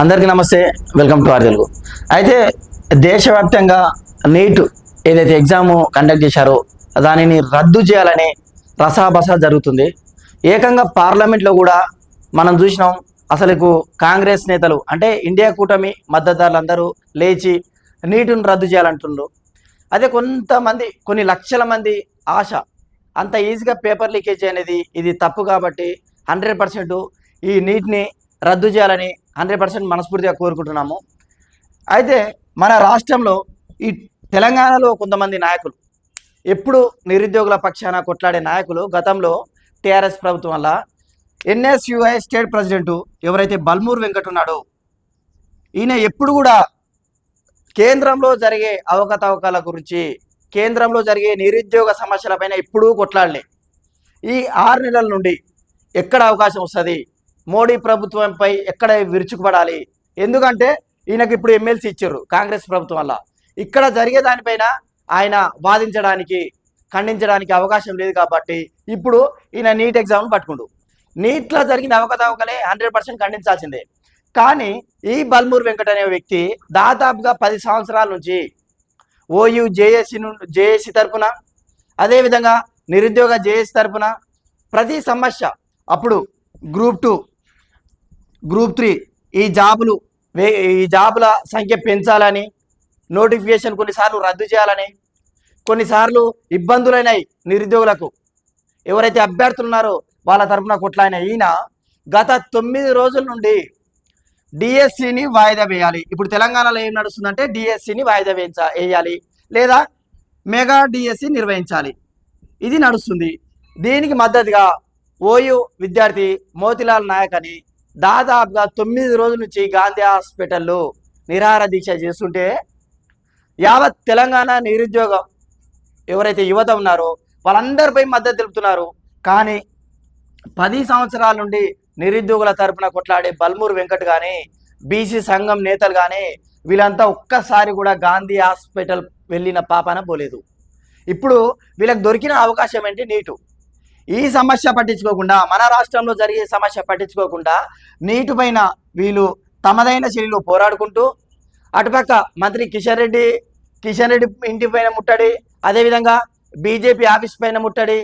అందరికీ నమస్తే welcome to are Telugu. అయితే దేశవ్యాప్తంగా నీట్ ఏదైతే ఎగ్జామ్ కండక్ట్ చేశారో దానిని రద్దు చేయాలని రసాబస జరుగుతుంది. ఏకంగా పార్లమెంట్లో కూడా మనం చూసినాం అసలుకు కాంగ్రెస్ నేతలు అంటే ఇండియా కూటమి మద్దతుదారులందరూ లేచి నీటును రద్దు చేయాలంటుండ్రు. అదే కొంతమంది కొన్ని లక్షల మంది ఆశ అంత ఈజీగా పేపర్ లీకేజ్ అనేది ఇది తప్పు కాబట్టి హండ్రెడ్ పర్సెంట్ ఈ నీట్ని రద్దు చేయాలని హండ్రెడ్ పర్సెంట్ మనస్ఫూర్తిగా కోరుకుంటున్నాము. అయితే మన రాష్ట్రంలో ఈ తెలంగాణలో కొంతమంది నాయకులు ఎప్పుడు నిరుద్యోగుల పక్షాన కొట్లాడే నాయకులు గతంలో టీఆర్ఎస్ ప్రభుత్వం వల్ల ఎన్ఎస్యుఐ స్టేట్ ప్రెసిడెంట్ ఎవరైతే బల్మూర్ వెంకట్ ఉన్నాడో ఈయన ఎప్పుడు కూడా కేంద్రంలో జరిగే అవకతవకాల గురించి కేంద్రంలో జరిగే నిరుద్యోగ సమస్యలపైన ఎప్పుడూ కొట్లాడలే. ఈ ఆరు నెలల నుండి ఎక్కడ అవకాశం వస్తుంది? మోడీ ప్రభుత్వంపై ఎక్కడ విరుచుకుపడాలి? ఎందుకంటే ఈయనకి ఇప్పుడు ఎమ్మెల్సీ ఇచ్చారు కాంగ్రెస్ ప్రభుత్వం వల్ల. ఇక్కడ జరిగే దానిపైన ఆయన వాదించడానికి ఖండించడానికి అవకాశం లేదు కాబట్టి ఇప్పుడు ఈయన నీట్ ఎగ్జామ్ పట్టుకుండు. నీట్లో జరిగిన అవకతవకలే హండ్రెడ్ పర్సెంట్ ఖండించాల్సిందే. కానీ ఈ బల్మూర్ వెంకట్ అనే వ్యక్తి దాదాపుగా పది సంవత్సరాల నుంచి ఓయూ జేఏసీ నుండి జేఏసీ తరపున అదేవిధంగా నిరుద్యోగ జేఏసీ తరపున ప్రతి సమస్య అప్పుడు గ్రూప్ టూ గ్రూప్ త్రీ ఈ జాబులు వే ఈ జాబుల సంఖ్య పెంచాలని నోటిఫికేషన్ కొన్నిసార్లు రద్దు చేయాలని కొన్నిసార్లు ఇబ్బందులైనాయి నిరుద్యోగులకు ఎవరైతే అభ్యర్థులు ఉన్నారో వాళ్ళ తరపున కొట్లాయిన ఈయన గత తొమ్మిది రోజుల నుండి డిఎస్సిని వాయిదా వేయాలి. ఇప్పుడు తెలంగాణలో ఏం నడుస్తుందంటే డిఎస్సిని వాయిదా వేయించ వేయాలి లేదా మెగా డిఎస్సి నిర్వహించాలి. ఇది నడుస్తుంది. దీనికి మద్దతుగా ఓయూ విద్యార్థి మోతిలాల్ నాయక్ అని దాదాపుగా తొమ్మిది రోజుల నుంచి గాంధీ హాస్పిటల్లో నిరాహార దీక్ష చేస్తుంటే యావత్ తెలంగాణ నిరుద్యోగం ఎవరైతే యువత ఉన్నారో వాళ్ళందరిపై మద్దతు తెలుపుతున్నారు. కానీ పది సంవత్సరాల నుండి నిరుద్యోగుల తరపున కొట్లాడే బల్మూరు వెంకట్ కానీ బీసీ సంఘం నేతలు కానీ వీళ్ళంతా ఒక్కసారి కూడా గాంధీ హాస్పిటల్ వెళ్ళిన పాపన పోలేదు. ఇప్పుడు వీళ్ళకి దొరికిన అవకాశం ఏంటి? నీటు. ఈ సమస్య పట్టించుకోకుండా మన రాష్ట్రంలో జరిగే సమస్య పట్టించుకోకుండా నీటిపైన వీళ్ళు తమదైన శైలిలో పోరాడుకుంటూ అటుపక్క మంత్రి కిషన్ రెడ్డి కిషన్ రెడ్డి ఇంటి పైన ముట్టడి అదేవిధంగా బీజేపీ ఆఫీస్ పైన ముట్టడి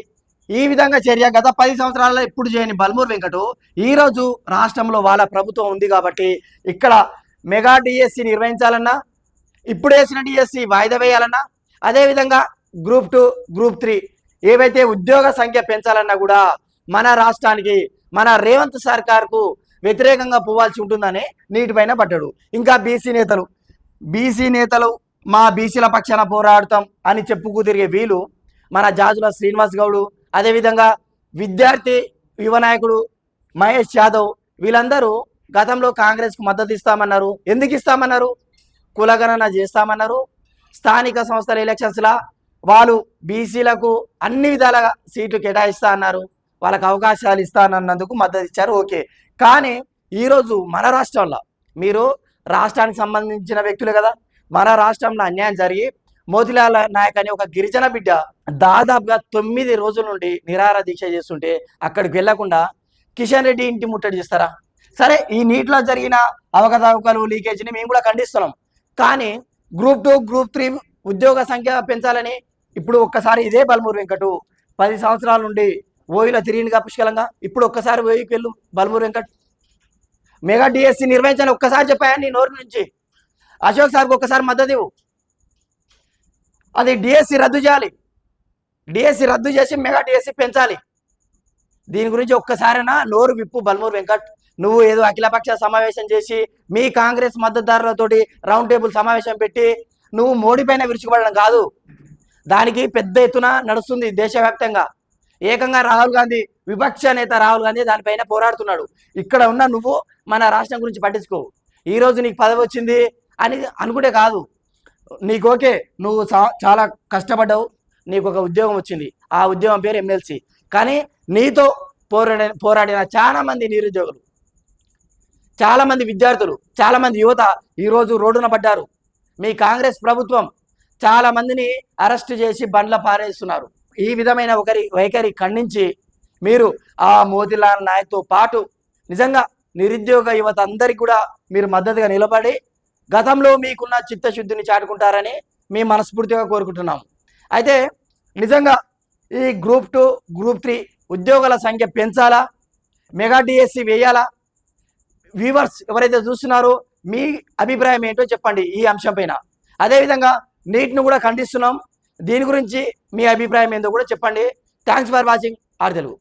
ఈ విధంగా చర్య గత పది సంవత్సరాలలో ఎప్పుడు చేయని బల్మూర్ వెంకటు ఈ రోజు రాష్ట్రంలో వాళ్ళ ప్రభుత్వం ఉంది కాబట్టి ఇక్కడ మెగా డిఎస్సి నిర్వహించాలన్నా ఇప్పుడు వేసిన డిఎస్సి వాయిదా వేయాలన్నా అదేవిధంగా గ్రూప్ టూ గ్రూప్ త్రీ ఏవైతే ఉద్యోగ సంఖ్య పెంచాలన్నా కూడా మన రాష్ట్రానికి మన రేవంత్ సర్కార్కు వ్యతిరేకంగా పోవాల్సి ఉంటుందని నీటిపైన పట్టాడు ఇంకా బీసీ నేతలు బీసీ నేతలు మా బీసీల పక్షాన పోరాడతాం అని చెప్పుకు తిరిగే వీళ్ళు మన జాజుల శ్రీనివాస్ గౌడు అదేవిధంగా విద్యార్థి యువ నాయకుడు మహేష్ యాదవ్ వీళ్ళందరూ గతంలో కాంగ్రెస్కు మద్దతు ఇస్తామన్నారు. ఎందుకు ఇస్తామన్నారు? కులగణన చేస్తామన్నారు. స్థానిక సంస్థల ఎలక్షన్స్లా వాళ్ళు బీసీలకు అన్ని విధాలుగా సీట్లు కేటాయిస్తా అన్నారు. వాళ్ళకి అవకాశాలు ఇస్తానన్నందుకు మద్దతు ఇచ్చారు. ఓకే. కానీ ఈరోజు మన రాష్ట్రంలో మీరు రాష్ట్రానికి సంబంధించిన వ్యక్తులు కదా. మన రాష్ట్రంలో అన్యాయం జరిగి మోతిలాల్ నాయక్ అనే ఒక గిరిజన బిడ్డ దాదాపుగా తొమ్మిది రోజుల నుండి నిరాహార దీక్ష చేస్తుంటే అక్కడికి వెళ్ళకుండా కిషన్ రెడ్డి ఇంటి ముట్టడి చేస్తారా? సరే ఈ నీటిలో జరిగిన అవకతవకలు లీకేజీని మేము కూడా ఖండిస్తున్నాం. కానీ గ్రూప్ టూ గ్రూప్ త్రీ ఉద్యోగ సంఖ్య పెంచాలని ఇప్పుడు ఒక్కసారి ఇదే బల్మూరు వెంకటు. పది సంవత్సరాల నుండి ఓయిలో తిరిగినగా పుష్కలంగా. ఇప్పుడు ఒక్కసారి ఓయికి వెళ్ళు బల్మూరు వెంకట్. మెగా డిఎస్సి నిర్వహించాలని ఒక్కసారి చెప్పాయా నీ నోరు నుంచి? అశోక్ సార్కి ఒక్కసారి మద్దతు ఇవ్వు. అది డిఎస్సి రద్దు చేయాలి. డిఎస్సి రద్దు చేసి మెగా డిఎస్సి పెంచాలి. దీని గురించి ఒక్కసారైనా నోరు విప్పు బల్మూరు వెంకట్. నువ్వు ఏదో అఖిలపక్ష సమావేశం చేసి మీ కాంగ్రెస్ మద్దతుదారులతోటి రౌండ్ టేబుల్ సమావేశం పెట్టి నువ్వు మోడీ పైన విరుచుకుపడడం కాదు. దానికి పెద్ద ఎత్తున నడుస్తుంది దేశవ్యాప్తంగా. ఏకంగా రాహుల్ గాంధీ విపక్ష నేత రాహుల్ గాంధీ దానిపైన పోరాడుతున్నాడు. ఇక్కడ ఉన్న నువ్వు మన రాష్ట్రం గురించి పట్టించుకో. ఈ రోజు నీకు పదవి వచ్చింది అని అనుకుంటే కాదు. నీకు ఓకే నువ్వు చాలా కష్టపడ్డావు. నీకు ఒక ఉద్యోగం వచ్చింది. ఆ ఉద్యోగం పేరు ఎమ్మెల్సీ. కానీ నీతో పోరాడిన పోరాడిన చాలా మంది నిరుద్యోగులు చాలా మంది విద్యార్థులు చాలా మంది యువత ఈరోజు రోడ్డున పడ్డారు. మీ కాంగ్రెస్ ప్రభుత్వం చాలా మందిని అరెస్ట్ చేసి బండ్ల పారేస్తున్నారు. ఈ విధమైన ఒకరి వైఖరి ఖండించి మీరు ఆ మోతిలాల్ నాయక్తో పాటు నిజంగా నిరుద్యోగ యువత అందరికీ కూడా మీరు మద్దతుగా నిలబడి గతంలో మీకున్న చిత్తశుద్ధిని చాటుకుంటారని మీ మనస్ఫూర్తిగా కోరుకుంటున్నాం అయితే నిజంగా ఈ గ్రూప్ టూ గ్రూప్ త్రీ ఉద్యోగాల సంఖ్య పెంచాలా? మెగా డిఎస్సి వేయాలా? వ్యూవర్స్ ఎవరైతే చూస్తున్నారో మీ అభిప్రాయం ఏంటో చెప్పండి ఈ అంశం పైన. అదేవిధంగా నీటిని కూడా ఖండిస్తున్నాం. దీని గురించి మీ అభిప్రాయం ఏందో కూడా చెప్పండి. Thanks for watching R Telugu.